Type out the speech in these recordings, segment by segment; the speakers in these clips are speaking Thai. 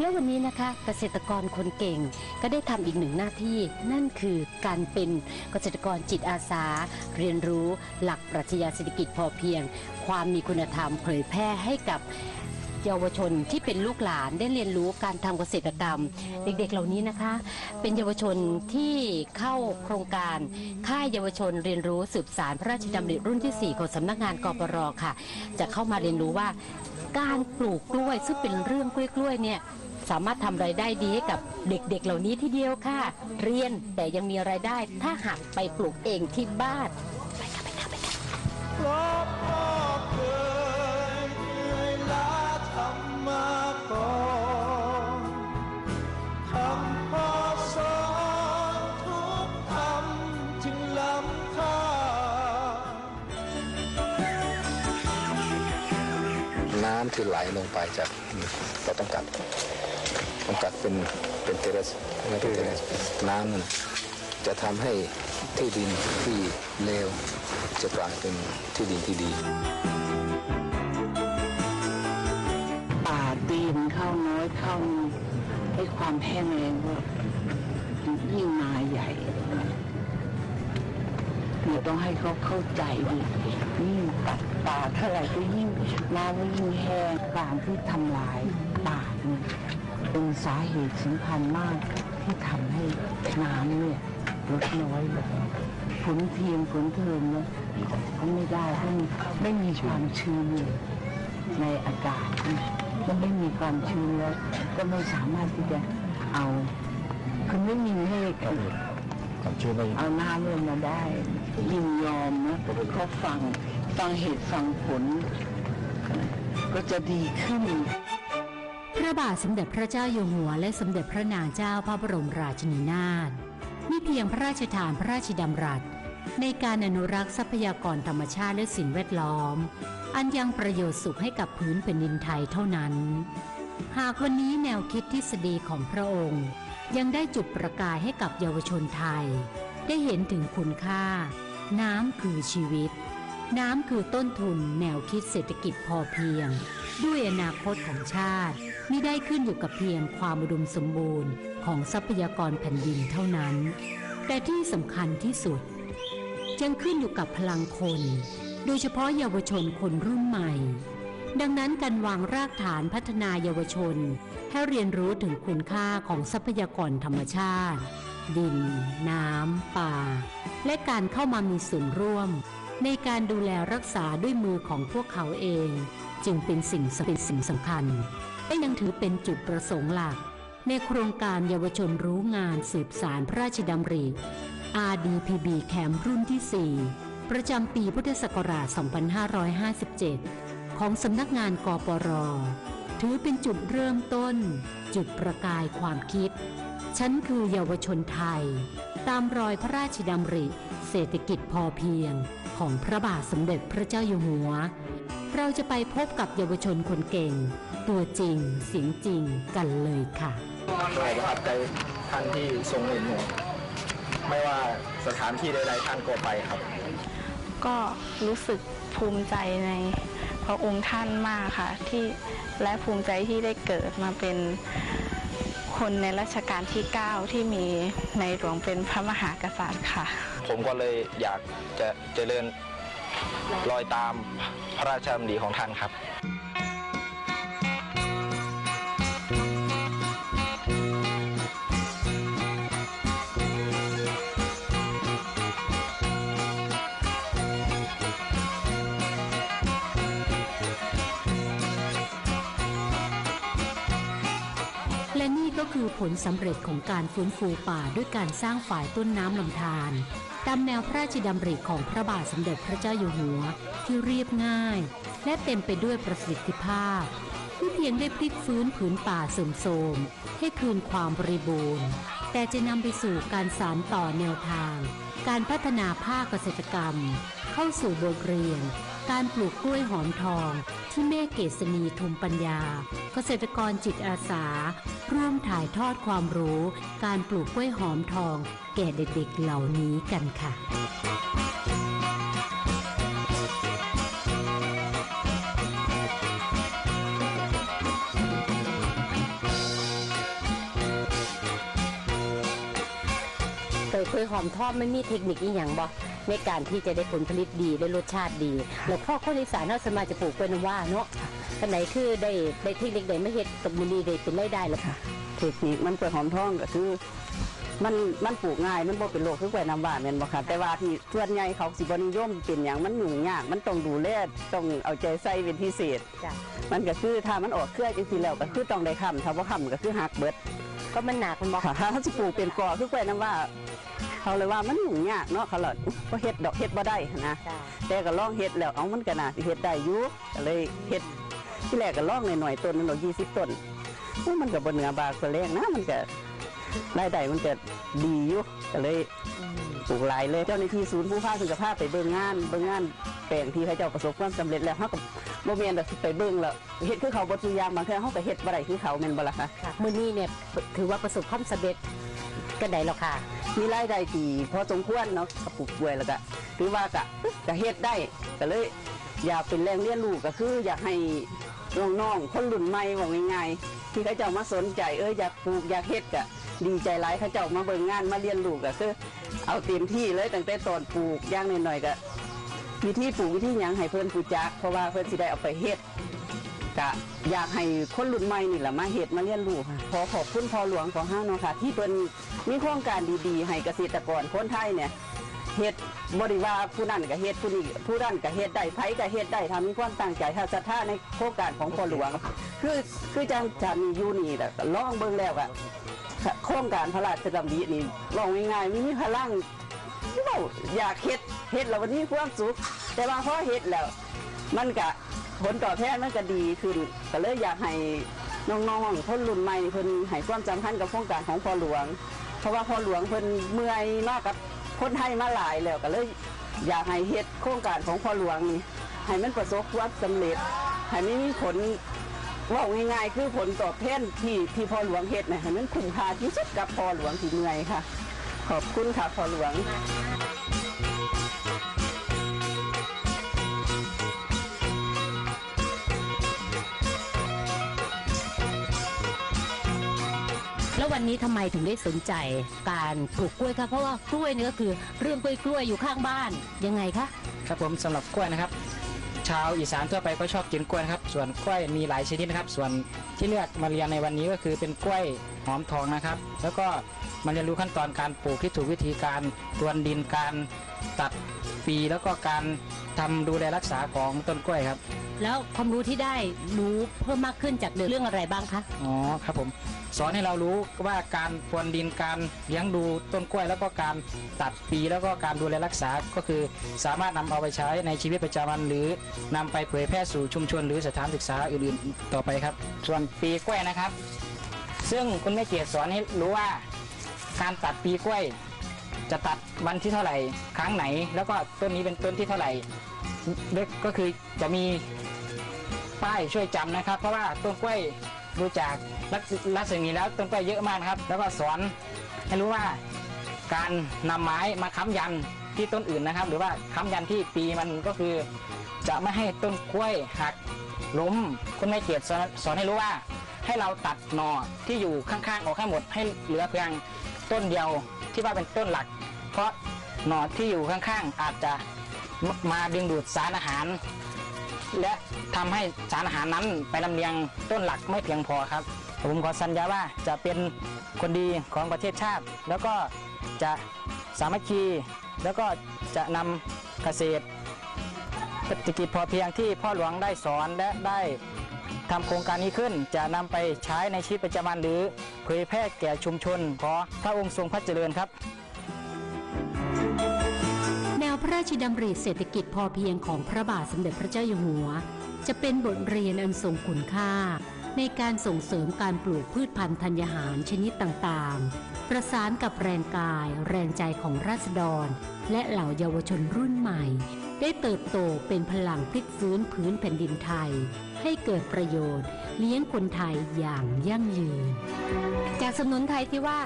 แล้ววันนี้นะคะเกษตรกรคนเก่งก็ได้ทำอีกหนึ่งหน้าที่ นั่นคือการเป็นเกษตรกรจิตอาสา เรียนรู้หลักปรัชญาเศรษฐกิจพอเพียง ความมีคุณธรรมเผยแพร่ให้กับเยาวชนที่เป็นลูกหลานได้เรียนรู้การทำเกษตรกรรม เด็กๆเหล่านี้นะคะ เป็นเยาวชนที่เข้าโครงการค่ายเยาวชนเรียนรู้สืบสารพระราชดำริรุ่นที่ 4 ของสำนักงานกปรค่ะ จะเข้ามาเรียนรู้ว่าการปลูกกล้วยซึ่งเป็นเรื่องกล้วยๆเนี่ย สามารถทำรายได้ดีให้กับเด็กๆ เหล่านี้ทีเดียวค่ะ เรียนแต่ยังมีรายได้ ถ้าหากไปปลูกเองที่บ้านน้ำมาก่อนคำพ่อสอนทุกคำจึงล้ำค่าน้ำที่ไหลลงไปจากเราต้องกัด ต้อกัดเป็นเป็นเทเรสไม่เป็นเทเรสน้ำนั่นจะทำให้ที่ดินที่เลวจะกลายเป็นที่ดินที่ดีป่าตีนเข้าน้อยเข้าให้ความแห้งแล้งก็ยิ่งมาใหญ่เราต้องให้เขาเข้าใจดิยิ่งตัดป่าเท่าไหร่ก็ยิ่งน้ำก็ยิ่งแห้งการที่ทำลายป่าเนี่ย เป็นสาเหตุสำคัญมากที่ทำให้น้ำเนี่ยลดน้อยลงฝนเทียมฝนเทิมเนี่ยก็ไม่ได้เพราะมันไม่มีความชื้นเลยในอากาศมันไม่มีความชื้นแล้วก็ไม่สามารถที่จะเอาคือไม่มีเมฆเอาความชื้นไม่เอาน้ำลงมาได้ยินยอมนะเขาฟังฟังเหตุฟังผล ก็จะดีขึ้นพ ระบาทสมเด็จพระเจ้าอยู่หัวและสมเด็จพระนางเจ้าพระบรมราชินีนาถมีเพียงพระราชทานพระราชดำรัส ในการอนุรักษ์ทรัพยากรธรรมชาติและสิ่งแวดล้อม อันยังประโยชน์สุขให้กับพื้นแผ่นดินไทยเท่านั้น หากวันนี้แนวคิดทฤษฎีของพระองค์ ยังได้จุดประกายให้กับเยาวชนไทย ได้เห็นถึงคุณค่า น้ำคือชีวิต น้ำคือต้นทุนแนวคิดเศรษฐกิจพอเพียง ด้วยอนาคตของชาติไม่ได้ขึ้นอยู่กับเพียงความอุดมสมบูรณ์ของทรัพยากรแผ่นดินเท่านั้น แต่ที่สำคัญที่สุดยังขึ้นอยู่กับพลังคน โดยเฉพาะเยาวชนคนรุ่นใหม่ ดังนั้นการวางรากฐานพัฒนาเยาวชน ให้เรียนรู้ถึงคุณค่าของทรัพยากรธรรมชาติ ดิน น้ำ ป่า และการเข้ามามีส่วนร่วม ในการดูแลรักษาด้วยมือของพวกเขาเอง จึงเป็นสิ่งเป็นสิ่งสำคัญและยังถือเป็นจุดประสงค์หลัก ในโครงการเยาวชนรู้งานสืบสารพระราชดำริ RDPB แคมป์รุ่นที่ 4 ประจำปีพุทธศักราช 2557 ของสำนักงานกปร ถือเป็นจุดเริ่มต้น จุดประกายความคิด ฉันคือเยาวชนไทย ตามรอยพระราชดำริ เศรษฐกิจพอเพียง ของพระบาทสมเด็จพระเจ้าอยู่หัว เราจะไปพบกับเยาวชนคนเก่ง ตัวจริงเสียงจริงกันเลยค่ะก็ประทับใจท่านที่ทรงเห็นหวงไม่ว่าสถานที่ใดๆท่านก็ไปครับ ก็รู้สึกภูมิใจในพระองค์ท่านมากค่ะที่และภูมิใจที่ได้เกิดมาเป็น คนในรัชกาลที่ 9 ที่มีในหลวงเป็นพระมหากษัตริย์ค่ะ ผมก็เลยอยากจะเจริญรอยตามพระราชดำริของท่านครับ ก็คือผลสำเร็จของการฟื้นฟูป่าด้วยการสร้างฝ่ายต้นน้ำลำธารตามแนวพระราชดำริของพระบาทสมเด็จพระเจ้าอยู่หัวที่เรียบง่าย และเต็มไปด้วยประสิทธิภาพที่เพียงได้พลิกฟื้นผืนป่าเสื่อมโทรมให้คืนความบริบูรณ์ แต่จะนำไปสู่การสานต่อแนวทาง การพัฒนาภาคเกษตรกรรม เข้าสู่บทเรียน การปลูกกล้วยหอมทอง พี่แม่เกษณีทุมปัญญา เกษตรกรจิตอาสา ร่วมถ่ายทอดความรู้ การปลูกกล้วยหอมทอง แก่เด็กๆเหล่านี้กันค่ะเคยหอมทอดไม่มีเทคนิคอีหยังบ่ ในการที่จะได้ผลผลิตดีได้รสชาติดี แล้วพ่อคนอีสานเนาะสวนมากจะปลูกกล้วยน้ำว้าเนาะอันไหนคือได้ได้เทคนิคได้ไม่เฮ็ดกับมือดีได้เป็นรายได้แล้วค่ะเทคนิคมันกล้วยหอมทองก็คือมันมันปลูกง่ายมันบ่เป็นโรคคือกล้วยน้ำว้าแม่นบ่ค่ะแต่ว่าที่ส่วนใหญ่เขาสิบ่นิยมเป็นหยังมันยุ่งยากมันต้องดูแลต้องเอาใจใส่เป็นพิเศษ จ้ะมันก็คือถ้ามันออกเครือจังซี่แล้วก็คือต้องได้ค้ำถ้าบ่ค้ำก็คือหักเบิด ก็มันหนักมันบ่ค่ะถ้าสิปลูกเป็นกอคือกล้วยน้ำว้า เขาเลยว่ามันยุ่งยากเนาะเขาเลยบ่เฮ็ดดอกเฮ็ดบ่ได้นะจ้ะแต่ก็ลองเฮ็ดแล้วเอามันก็น่าสิเฮ็ดได้อยู่ก็เลยเฮ็ดที่แรกก็ลองหน่อยๆต้นนึงดอก20ต้นโอ้มันก็บ่เหนือบากกว่าแรงนะมันก็รายได้มันก็ดีอยู่ก็เลยปลูกหลายเลยเจ้าหน้าที่ศูนย์ผู้ภาคสุขภาพไปเบิ่งงานเบิ่งงานแปลงที่เขาเจ้าประสบความสำเร็จแล้วเฮาก็บ่แม่นดอกสิไปเบิ่งแล้วเฮ็ดคือเขาบ่ทุกอย่างบางเทื่อเฮาก็เฮ็ดบ่ได้คือเขาแม่นบ่ล่ะคะค่ะมื้อนี้เนี่ยถือว่าประสบความสำเร็จก็ได้แล้วค่ะ มีรายได้ดีพอสมควรเนาะก็ปลูกกล้วยแล้วก็ถือว่าก็ก็เฮ็ดได้ก็เลย อยากเป็นแรงเรียนรู้ก็คือ อยากให้น้องๆคนรุ่นใหม่ว่าง่ายๆที่เขาเจ้ามาสนใจเอออยากปลูกอยากเฮ็ดก็ดีใจหลายเขาเจ้ามาเบิ่งงานมาเรียนรู้ก็คือ เอาเต็มที่เลยตั้งแต่ตอนปลูกอย่างน้อยๆก็วิธีปลูกวิธีหยังให้เพิ่นรู้จักเพราะว่าเพิ่นสิได้เอาไปเฮ็ด ก็อยากให้คนรุ่นใหม่นี่แหละมาเฮ็ดมาเรียนรู้ค่ะขอขอบคุณพ่อหลวงของห้างเนาะค่ะ ที่เพิ่นมีโครงการดีๆ ให้เกษตรกรคนไทยเนี่ยเฮ็ดบริวาผู้นั้นก็เฮ็ดผู้นี้ผู้นั้นก็เฮ็ดได้ไผก็เฮ็ดได้ทำมีความตั้งใจถ้าศรัทธาในโครงการของพ่อหลวง คือคือจังจันยูนี่แหละก็ลองเบิ่งแล้วอะโครงการพระราชดำรินี่ลองง่ายๆมีพลังเราอยากเฮ็ดเฮ็ดแล้วมันมีความสุข แต่ว่าพอเฮ็ดแล้ว มันก็ ผลตอบแทนมันก็ดีขึ้นก็เลยอยากให้น้องๆคนรุ่นใหม่เพิ่นให้ความสำคัญกับโครงการของพ่อหลวง เพราะว่าพ่อหลวงเพิ่นเมื่อยมากกับคนไทยมาหลายแล้วก็เลยอยากให้เฮ็ดโครงการของพ่อหลวงนี่ให้มันประสบความสำเร็จให้มันมีผลว่าง่ายๆคือผลตอบแทนที่ที่พ่อหลวงเฮ็ดนะให้มันคุ้มค่าที่สุดกับพ่อหลวงที่เหนื่อยค่ะ ขอบคุณค่ะพ่อหลวง วันนี้ทำไมถึงได้สนใจการปลูกกล้วยคะเพราะว่ากล้วยนี่ก็คือเรื่องกล้วยกล้วยๆอยู่ข้างบ้านยังไงคะ ครับผมสำหรับกล้วยนะครับ ชาวอีสานทั่วไปก็ชอบกินกล้วยนะครับ ส่วนกล้วยมีหลายชนิดนะครับ ส่วนที่เลือกมาเรียนในวันนี้ก็คือเป็นกล้วยหอมทองนะครับ แล้วก็ มาเรียนรู้ขั้นตอนการปลูกที่ถูกวิธีการรวนดินการตัดปีแล้วก็การทำดูแลรักษาของต้นกล้วยครับ แล้วความรู้ที่ได้รู้เพิ่มมากขึ้นจากเรื่องอะไรบ้างคะอ๋อครับผมสอนให้เรารู้ว่าการพรวนดินการเลี้ยงดูต้นกล้วย แล้วก็การตัดปีแล้วก็การดูแลรักษาก็คือ สามารถนำเอาไปใช้ในชีวิตประจำวัน หรือนำไปเผยแพร่สู่ชุมชนหรือสถานศึกษาอื่นๆ ต่อไปครับ ส่วนปีกล้วยนะครับ ซึ่งคุณแม่เกียรติสอนให้รู้ว่า การตัดปีกล้วย จะตัดวันที่เท่าไหร่ ครั้งไหน แล้วก็ต้นนี้เป็นต้นที่เท่าไหร่ก็คือจะมีป้ายช่วยจำนะครับ เพราะว่าต้นกล้วยดูจากลักษลักษณะนี้แล้วต้นกล้วยเยอะมากครับ แล้วก็สอนให้รู้ว่าการนำไม้มาค้ำยันที่ต้นอื่นนะครับ หรือว่าค้ำยันที่ปีมันก็คือ จะไม่ให้ต้นกล้วยหักล้มคุณแม่เกียรติสอนสอนให้รู้ว่า ให้เราตัดหน่อที่อยู่ข้างๆออกให้หมดให้เหลือเพียง ต้นเดียวที่ว่าเป็นต้นหลัก เพราะหน่อที่อยู่ข้างๆ อาจจะมมาดึงดูดสารอาหาร และทำให้สารอาหารนั้นไปลำเลียงต้นหลักไม่เพียงพอครับ ผมขอสัญญาว่าจะเป็นคนดีของประเทศชาติ แล้วก็จะสามัคคี แล้วก็จะนำเกษตรเศรษฐกิจพอเพียงที่พ่อหลวงได้สอนและได้ ทำโครงการนี้ขึ้นจะนำไปใช้ในชีวิตประจำวันหรือเผยแพร่แก่ชุมชน ขอพระองค์ทรงพระเจริญครับแนวพระราชดำริเศรษฐกิจพอเพียงของพระบาทสมเด็จพระเจ้าอยู่หัว จะเป็นบทเรียนอันทรงคุณค่า ในการส่งเสริมการปลูกพืชพันธุ์ธัญญาหารชนิดต่างๆ ประสานกับแรงกาย แรงใจของราษฎร และเหล่าเยาวชนรุ่นใหม่ ได้เติบโตเป็นพลังพลิกฟื้นพื้นแผ่นดินไทย ให้เกิดประโยชน์ เลี้ยงคนไทยอย่างยั่งยืน จากสำนุนไทยที่ว่า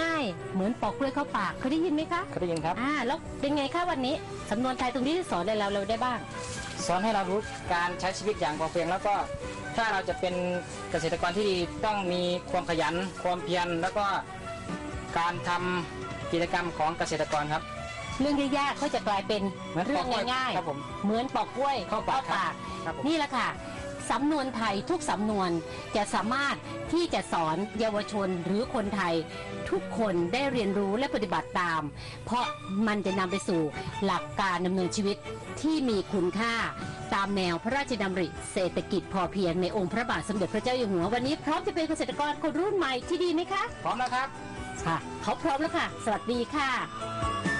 ง่ายเหมือนปอกกล้วยเข้าปากเคยได้ยินไหมคะเคยได้ยินครับ อ่าแล้วเป็นไงคะวันนี้สำนวนไทยตรงนี้ที่สอนอะไรเราเราได้บ้าง สอนให้เรารู้การใช้ชีวิตอย่างพอเพียงแล้วก็ถ้าเราจะเป็นเกษตรกรที่ดีต้องมีความขยันความเพียรแล้วก็การทำกิจกรรมของเกษตรกรครับ เรื่องยากๆก็จะกลายเป็นเหมือนเรื่องปอกกล้วยง่ายครับผม ๆ เหมือนปอกกล้วยเข้าปากครับครับผม นี่แหละค่ะสำนวนไทยทุกสำนวนจะสามารถที่จะสอนเยาวชนหรือคนไทย ทุกคนได้เรียนรู้และปฏิบัติตาม เพราะมันจะนำไปสู่หลักการดำเนินชีวิตที่มีคุณค่า ตามแนวพระราชดำริเศรษฐกิจพอเพียงในองค์พระบาทสมเด็จพระเจ้าอยู่หัววันนี้พร้อมจะเป็นเกษตรกรคนรุ่นใหม่ที่ดีไหมคะ พร้อมแล้วครับ ค่ะ เขาพร้อมแล้วค่ะ สวัสดีค่ะ